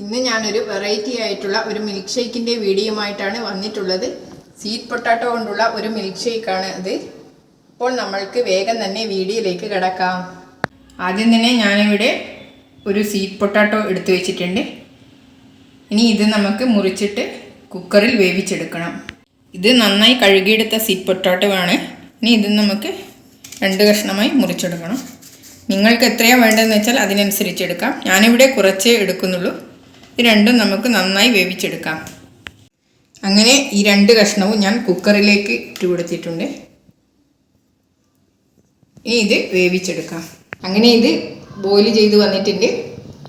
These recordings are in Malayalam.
ഇന്ന് ഞാനൊരു വെറൈറ്റി ആയിട്ടുള്ള ഒരു മിൽക്ക് ഷേക്കിന്റെ വീഡിയോയുമായിട്ടാണ് വന്നിട്ടുള്ളത്. സീറ്റ് പൊട്ടാറ്റോ കൊണ്ടുള്ള ഒരു മിൽക്ക് ഷേക്കാണ് അത്. അപ്പോൾ നമ്മൾക്ക് വേഗം തന്നെ വീഡിയോയിലേക്ക് കിടക്കാം. ആദ്യം തന്നെ ഞാനിവിടെ ഒരു സീറ്റ് പൊട്ടാറ്റോ എടുത്തു വെച്ചിട്ടുണ്ട്. ഇനി ഇത് നമുക്ക് മുറിച്ചിട്ട് കുക്കറിൽ വേവിച്ചെടുക്കണം. ഇത് നന്നായി കഴുകിയെടുത്ത സീറ്റ് പൊട്ടാറ്റോ ആണ്. ഇനി ഇത് നമുക്ക് രണ്ട് കഷ്ണമായി മുറിച്ചെടുക്കണം. നിങ്ങൾക്ക് എത്രയാണ് വേണ്ടതെന്ന് വെച്ചാൽ അതിനനുസരിച്ച് എടുക്കാം. ഞാനിവിടെ കുറച്ചേ എടുക്കുന്നുള്ളൂ. രണ്ടും നമുക്ക് നന്നായി വേവിച്ചെടുക്കാം. അങ്ങനെ ഈ രണ്ട് കഷ്ണവും ഞാൻ കുക്കറിലേക്ക് ഇട്ട് കൊടുത്തിട്ടുണ്ട്. ഇനി ഇത് വേവിച്ചെടുക്കാം. അങ്ങനെ ഇത് ബോയിൽ ചെയ്ത് വന്നിട്ടുണ്ട്.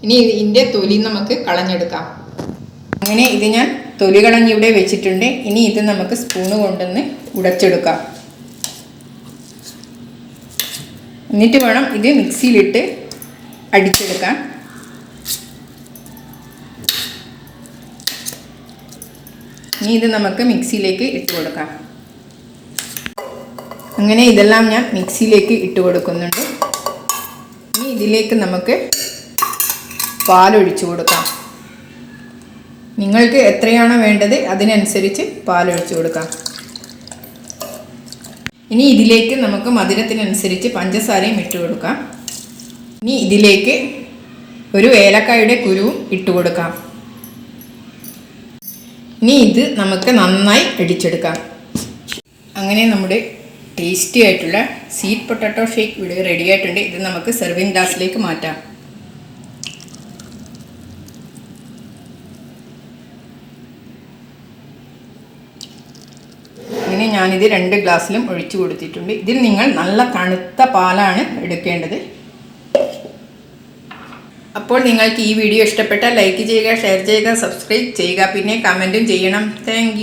ഇനി ഇതിന്റെ തൊലി നമുക്ക് കളഞ്ഞെടുക്കാം. അങ്ങനെ ഇത് ഞാൻ തൊലി കളഞ്ഞിവിടെ വെച്ചിട്ടുണ്ട്. ഇനി ഇത് നമുക്ക് സ്പൂണ് കൊണ്ടുവന്ന് ഉടച്ചെടുക്കാം. എന്നിട്ട് വേണം ഇത് മിക്സിയിലിട്ട് അടിച്ചെടുക്കാൻ. ഇനി ഇത് നമുക്ക് മിക്സിയിലേക്ക് ഇട്ട് കൊടുക്കാം. അങ്ങനെ ഇതെല്ലാം ഞാൻ മിക്സിയിലേക്ക് ഇട്ട് കൊടുക്കുന്നുണ്ട്. ഇനി ഇതിലേക്ക് നമുക്ക് പാലൊഴിച്ചു കൊടുക്കാം. നിങ്ങൾക്ക് എത്രയാണോ വേണ്ടത് അതിനനുസരിച്ച് പാലൊഴിച്ചു കൊടുക്കാം. ഇനി ഇതിലേക്ക് നമുക്ക് മധുരത്തിനനുസരിച്ച് പഞ്ചസാരയും ഇട്ട് കൊടുക്കാം. ഇനി ഇതിലേക്ക് ഒരു ഏലക്കായുടെ കുരുവും ഇട്ട് കൊടുക്കാം. ഇനി ഇത് നമുക്ക് നന്നായി അടിച്ചെടുക്കാം അങ്ങനെ നമ്മുടെ ടേസ്റ്റി ആയിട്ടുള്ള സ്വീറ്റ് പൊട്ടാറ്റോ ഷേക്ക് ഇവിടെ റെഡി ആയിട്ടുണ്ട്. ഇത് നമുക്ക് സെർവിങ് ഗ്ലാസ്സിലേക്ക് മാറ്റാം. അങ്ങനെ ഞാനിത് രണ്ട് ഗ്ലാസ്സിലും ഒഴിച്ചു കൊടുത്തിട്ടുണ്ട്. ഇതിൽ നിങ്ങൾ നല്ല തണുത്ത പാലാണ് എടുക്കേണ്ടത്. അപ്പോൾ നിങ്ങൾക്ക് ഈ വീഡിയോ ഇഷ്ടപ്പെട്ടാൽ ലൈക്ക് ചെയ്യുക ഷെയർ ചെയ്യുക സബ്സ്ക്രൈബ് ചെയ്യുക പിന്നെ കമന്റും ചെയ്യണം. താങ്ക്